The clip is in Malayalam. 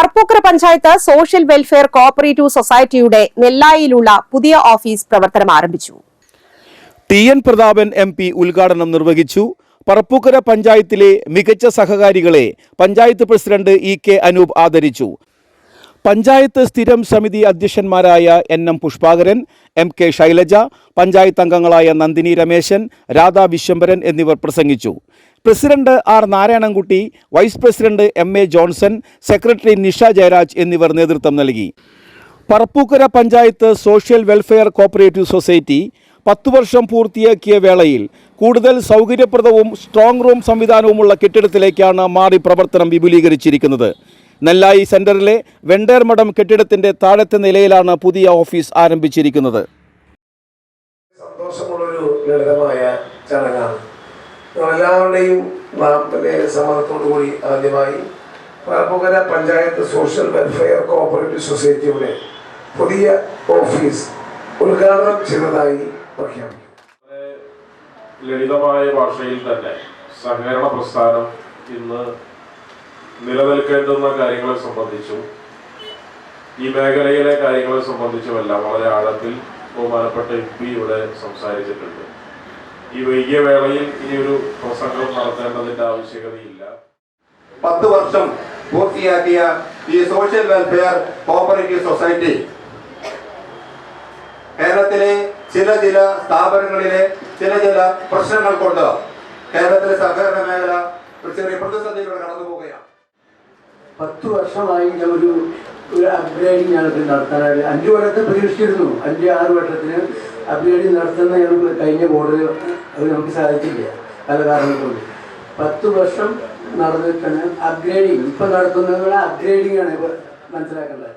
Parappukkara panchayat social welfare cooperative സൊസൈറ്റിയുടെ നെല്ലായിലുള്ള പുതിയ ഓഫീസ് പ്രവർത്തനം ആരംഭിച്ചു. T N Prathapan M P ഉദ്ഘാടനം നിർവഹിച്ചു. പറപ്പൂക്കര പഞ്ചായത്തിലെ മികച്ച സഹകാരികളെ panchayat president E K Anoop ആദരിച്ചു. പഞ്ചായത്ത് സ്ഥിരം സമിതി അധ്യക്ഷന്മാരായ N M Pushpakaran M K Shailaja panchayat അംഗങ്ങളായ നന്ദിനി രമേശൻ രാധാ വിശ്വംബരൻ എന്നിവർ പ്രസംഗിച്ചു. President R Narayanankutty vice president M A Johnson secretary Nisha Jayaraj എന്നിവർ നേതൃത്വം നൽകി. Parappukkara panchayat social welfare cooperative society പത്തു വർഷം പൂർത്തിയാക്കിയ വേളയിൽ കൂടുതൽ സൗകര്യപ്രദവും സ്ട്രോങ് റൂം സംവിധാനവുമുള്ള കെട്ടിടത്തിലേക്കാണ് മാറി പ്രവർത്തനം വിപുലീകരിച്ചിരിക്കുന്നത്. നെല്ലായി സെന്ററിലെ വെണ്ടേർമഠം കെട്ടിടത്തിന്റെ താഴത്തെ നിലയിലാണ് പുതിയ ഓഫീസ് ആരംഭിച്ചിരിക്കുന്നത്. സന്തോഷമുള്ളൊരു ലളിതമായ ചടങ്ങാണ്. എല്ലാവരുടെയും നാട്ടിലെ സമ്മതത്തോടുകൂടി ആദ്യമായി Parappukara panchayat social welfare cooperative സൊസൈറ്റിയുടെ പുതിയ ഓഫീസ് ഉദ്ഘാടനം ചെയ്തതായി പ്രഖ്യാപിക്കും ലളിതമായ ഭാഷയിൽ തന്നെ സഹകരണ പ്രസ്ഥാനം ഇന്ന് നിലനിൽക്കേണ്ടുന്ന കാര്യങ്ങളെ സംബന്ധിച്ചും ഈ മേഖലയിലെ കാര്യങ്ങളെ സംബന്ധിച്ചുമെല്ലാം വളരെ ആഴത്തിൽ ബഹുമാനപ്പെട്ട എം പി ഇവിടെ സംസാരിച്ചിട്ടുണ്ട്. ഈ വൈകിയ വേളയിൽ ഇനിയൊരു പ്രസംഗം നടത്തേണ്ടതിന്റെ ആവശ്യകതയില്ല. പത്ത് വർഷം പൂർത്തിയാക്കിയ ഈ സോഷ്യൽ വെൽഫെയർ കോപ്പറേറ്റീവ് സൊസൈറ്റി കേരളത്തിലെ ചില ചില സ്ഥാപനങ്ങളിലെ ചില ചില പ്രശ്നങ്ങൾ കൊണ്ട് കേരളത്തിലെ സഹകരണ മേഖല ഒരു ചെറിയ പ്രതിസന്ധിയിലൂടെ കടന്നു പോവുകയാണ് പത്ത് വർഷമായി ഞാൻ ഒരു ഒരു അപ്ഗ്രേഡിങ് ഞങ്ങൾക്ക് നടത്താനായിട്ട് അഞ്ച് കൊല്ലത്തെ പ്രതീക്ഷിച്ചിരുന്നു. അഞ്ച് ആറ് വർഷത്തിന് അപ്ഗ്രേഡിങ് നടത്തുന്ന ഞങ്ങൾക്ക് കഴിഞ്ഞ ബോർഡിൽ അത് നമുക്ക് സാധിച്ചില്ല. പല കാരണങ്ങൾ കൊണ്ട് പത്ത് വർഷം നടന്നിട്ടാണ് അപ്ഗ്രേഡിങ് ഇപ്പം നടത്തുന്നത് അപ്ഗ്രേഡിംഗ് ആണ് മനസ്സിലാക്കേണ്ടത്.